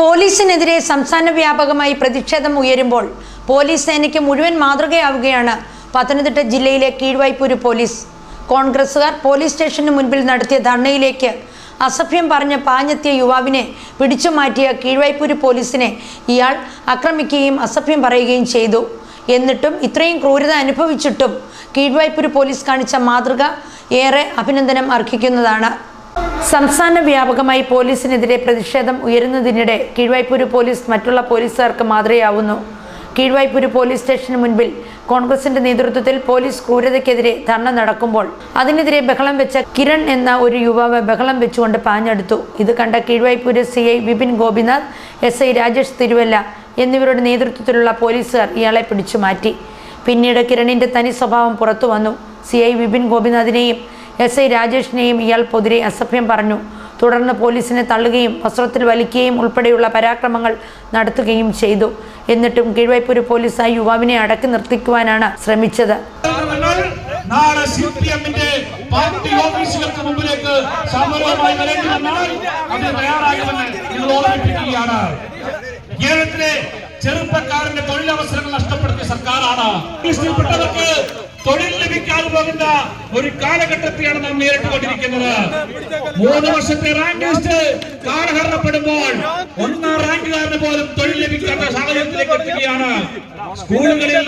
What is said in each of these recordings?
പോലീസിനെതിരെ സംസ്ഥാന വ്യാപകമായി പ്രതിഷേധം ഉയരുമ്പോൾ പോലീസ് സേനയ്ക്ക് മുഴുവൻ മാതൃകയാവുകയാണ് പത്തനംതിട്ട ജില്ലയിലെ കീഴ്വായ്പൂര് പോലീസ്. കോൺഗ്രസുകാർ പോലീസ് സ്റ്റേഷന് മുൻപിൽ നടത്തിയ ധർണയിലേക്ക് അസഭ്യം പറഞ്ഞ് പാഞ്ഞെത്തിയ യുവാവിനെ പിടിച്ചു മാറ്റിയ കീഴ്വായ്പൂര് പോലീസിനെ ഇയാൾ ആക്രമിക്കുകയും അസഭ്യം പറയുകയും ചെയ്തു. എന്നിട്ടും ഇത്രയും ക്രൂരത അനുഭവിച്ചിട്ടും കീഴ്വായ്പൂര് പോലീസ് കാണിച്ച മാതൃക ഏറെ അഭിനന്ദനം അർഹിക്കുന്നതാണ്. സംസ്ഥാന വ്യാപകമായി പോലീസിനെതിരെ പ്രതിഷേധം ഉയരുന്നതിനിടെ കീഴ്വായ്പൂര് പോലീസ് മറ്റുള്ള പോലീസുകാർക്ക് മാതൃകയാവുന്നു. കീഴ്വായ്പൂര് പോലീസ് സ്റ്റേഷന് മുൻപിൽ കോൺഗ്രസിന്റെ നേതൃത്വത്തിൽ പോലീസ് ക്രൂരതയ്ക്കെതിരെ ധർണ നടക്കുമ്പോൾ അതിനെതിരെ ബഹളം വെച്ച കിരൺ എന്ന ഒരു യുവാവ് ബഹളം വെച്ചുകൊണ്ട് പാഞ്ഞെടുത്തു. ഇത് കണ്ട Keezhvaipur C I Vipin Gopinath S I Rajesh Thiruvalla എന്നിവരുടെ നേതൃത്വത്തിലുള്ള പോലീസുകാർ ഇയാളെ പിടിച്ചു മാറ്റി. പിന്നീട് കിരണിന്റെ തനി സ്വഭാവം പുറത്തു വന്നു. സി ഐ വിപിൻ ഗോപിനാഥിനെയും എസ് ഐ രാജേഷിനെയും ഇയാൾ പൊതിരെ അസഭ്യം പറഞ്ഞു. തുടർന്ന് പോലീസിനെ തള്ളുകയും വസ്ത്രത്തിൽ വലിക്കുകയും ഉൾപ്പെടെയുള്ള പരാക്രമങ്ങൾ നടത്തുകയും ചെയ്തു. എന്നിട്ടും കീഴ്വൈപ്പൂർ പോലീസ് ആ യുവാവിനെ അടക്കി നിർത്തിക്കുവാനാണ് ശ്രമിച്ചത്. പാർട്ടി ചെറുപ്പക്കാരന്റെ തൊഴിലവസരങ്ങൾ നഷ്ടപ്പെടുത്തിയ സർക്കാരാണ്. പെട്ടവർക്ക് പോകുന്ന ഒരു കാലഘട്ടത്തെയാണ് നാം നേരിട്ടുകൊണ്ടിരിക്കുന്നത്. മൂന്ന് വർഷത്തെ റാങ്ക് ലിസ്റ്റ് കാലഹരണപ്പെടുമ്പോൾ ഒന്നാം റാങ്കുകാരന് പോലും തൊഴിൽ ലഭിക്കാത്ത സാഹചര്യത്തിലേക്ക് എത്തുകയാണ്. സ്കൂളുകളിൽ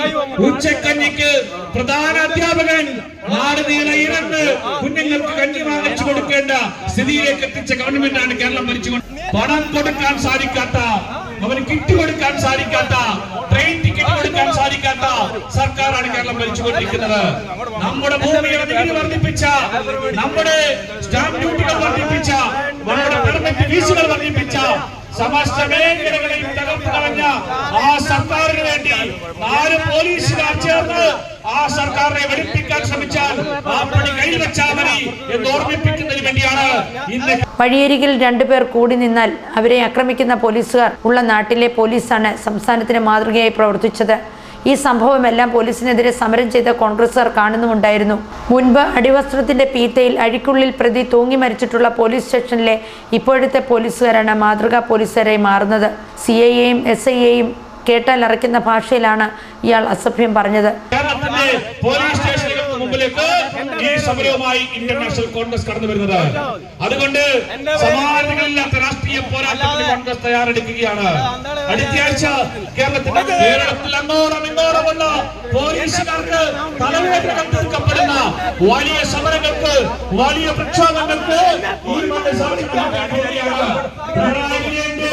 ഉച്ചക്കഞ്ഞിക്ക് പ്രധാന അധ്യാപകൻ നാട് നീളെ കുഞ്ഞുങ്ങൾക്ക് കഞ്ഞി വാങ്ങിച്ചു കൊടുക്കേണ്ട സ്ഥിതിയിലേക്ക് എത്തിച്ച ഗവൺമെന്റാണ് കേരളം ഭരിച്ചുകൊണ്ട് പണം കൊടുക്കാൻ സാധിക്കാത്ത അവന് കിറ്റ് കൊടുക്കാൻ സാധിക്കാത്ത കേരളം ഭരിച്ചുകൊണ്ടിരിക്കുന്നത്. നമ്മുടെ ഭൂമിയുടെ നികുതി വർദ്ധിപ്പിച്ച നമ്മുടെ സ്റ്റാമ്പ് ഡ്യൂട്ടികൾ വർദ്ധിപ്പിച്ച നമ്മുടെ പെർമിറ്റ് ഫീസുകൾ വർദ്ധിപ്പിച്ച സമസ്ത മേഖലകളിൽ തകർത്ത് കളഞ്ഞ ആ സർക്കാരിന് വേണ്ടി നാല് പോലീസുകാർ ചേർന്ന് ആ സർക്കാരിനെ വെളുപ്പിക്കാൻ ശ്രമിച്ചാൽ ആ പണി കൈവച്ചാൽ മതി എന്ന് ഓർമ്മിപ്പിക്കുന്നതിന് വേണ്ടിയാണ് ഇന്ന് വഴിയരികിൽ രണ്ടുപേർ കൂടി നിന്നാൽ അവരെ ആക്രമിക്കുന്ന പോലീസുകാർ ഉള്ള നാട്ടിലെ പോലീസാണ് സംസ്ഥാനത്തിന് മാതൃകയായി പ്രവർത്തിച്ചത്. ഈ സംഭവമെല്ലാം പോലീസിനെതിരെ സമരം ചെയ്ത കോൺഗ്രസുകാർ കാണുന്നുമുണ്ടായിരുന്നു. മുൻപ് അടിവസ്ത്രത്തിന്റെ പീത്തയിൽ അഴിക്കുള്ളിൽ പ്രതി തൂങ്ങി മരിച്ചിട്ടുള്ള പോലീസ് സ്റ്റേഷനിലെ ഇപ്പോഴത്തെ പോലീസുകാരാണ് മാതൃകാ പോലീസുകാരായി മാറുന്നത്. സി ഐയെയും എസ് ഐയെയും കേട്ടാൽ അറയ്ക്കുന്ന ഭാഷയിലാണ് ഇയാൾ അസഭ്യം പറഞ്ഞത്. പോലീസ് സ്റ്റേഷനുകൾക്ക് മുമ്പിലേക്ക് ഈ സമരവുമായി ഇന്റർനാഷണൽ കോൺഗ്രസ് കടന്നു വരുന്നത് അതുകൊണ്ട് സമാനതകളില്ലാത്ത രാഷ്ട്രീയ പോരാട്ടത്തിന് കോൺഗ്രസ് തയ്യാറെടുക്കുകയാണ്. അടുത്ത ആഴ്ച കേരളത്തിന്റെ കേരളത്തിൽ അങ്ങോളം ഇങ്ങോളമുള്ള പോലീസുകാർക്ക് തലവേദന തീർക്കപ്പെടുന്ന വലിയ സമരങ്ങൾക്ക് വലിയ പ്രക്ഷോഭങ്ങൾക്ക് ഈ മണ്ണ് സാക്ഷ്യം വഹിക്കുകയാണ്. പിണറായി വിജയന്റെ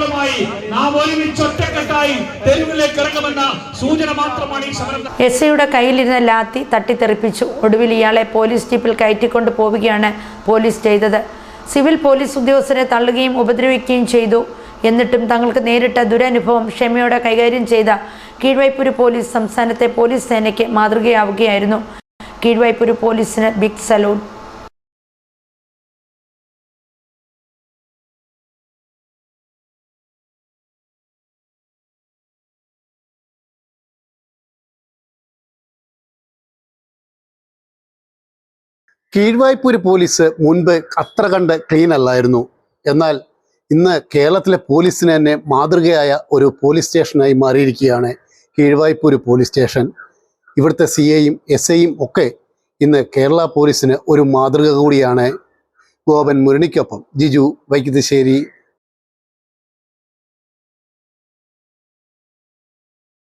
പോരാട്ടങ്ങളുമായി നാം ഒരുമിച്ച് ഒറ്റക്കെട്ടായി തെരുവിലേക്ക് ഇറങ്ങുമെന്ന സൂചന മാത്രമാണ് ഈ സമരം. എസ് ഐയുടെ കയ്യിലിരുന്ന ലാത്തി തട്ടിത്തെറിപ്പിച്ചു. ഒടുവിൽ ഇയാളെ പോലീസ് ജീപ്പിൽ കയറ്റിക്കൊണ്ട് പോവുകയാണ് പോലീസ് ചെയ്തത്. സിവിൽ പോലീസ് ഉദ്യോഗസ്ഥരെ തള്ളുകയും ഉപദ്രവിക്കുകയും ചെയ്തു. എന്നിട്ടും തങ്ങൾക്ക് നേരിട്ട ദുരനുഭവം ക്ഷമയോടെ കൈകാര്യം ചെയ്ത കീഴ്വൈപ്പൂര് പോലീസ് സംസ്ഥാനത്തെ പോലീസ് സേനയ്ക്ക് മാതൃകയാവുകയായിരുന്നു. കീഴ്വൈപ്പൂര് പോലീസിന് ബിഗ് സലൂട്ട് കീഴ്വായ്പൂര് പോലീസ് മുൻപ് അത്ര കണ്ട് ക്ലീൻ അല്ലായിരുന്നു. എന്നാൽ ഇന്ന് കേരളത്തിലെ പോലീസിന് തന്നെ മാതൃകയായ ഒരു പോലീസ് സ്റ്റേഷനായി മാറിയിരിക്കുകയാണ് കീഴ്വായ്പൂര് പോലീസ് സ്റ്റേഷൻ ഇവിടുത്തെ സി ഐയും എസ് ഐയും ഒക്കെ ഇന്ന് കേരള പോലീസിന് ഒരു മാതൃക കൂടിയാണ്. ഗോപൻ മുരണിക്കൊപ്പം ജിജു വൈദ്യശ്ശേരി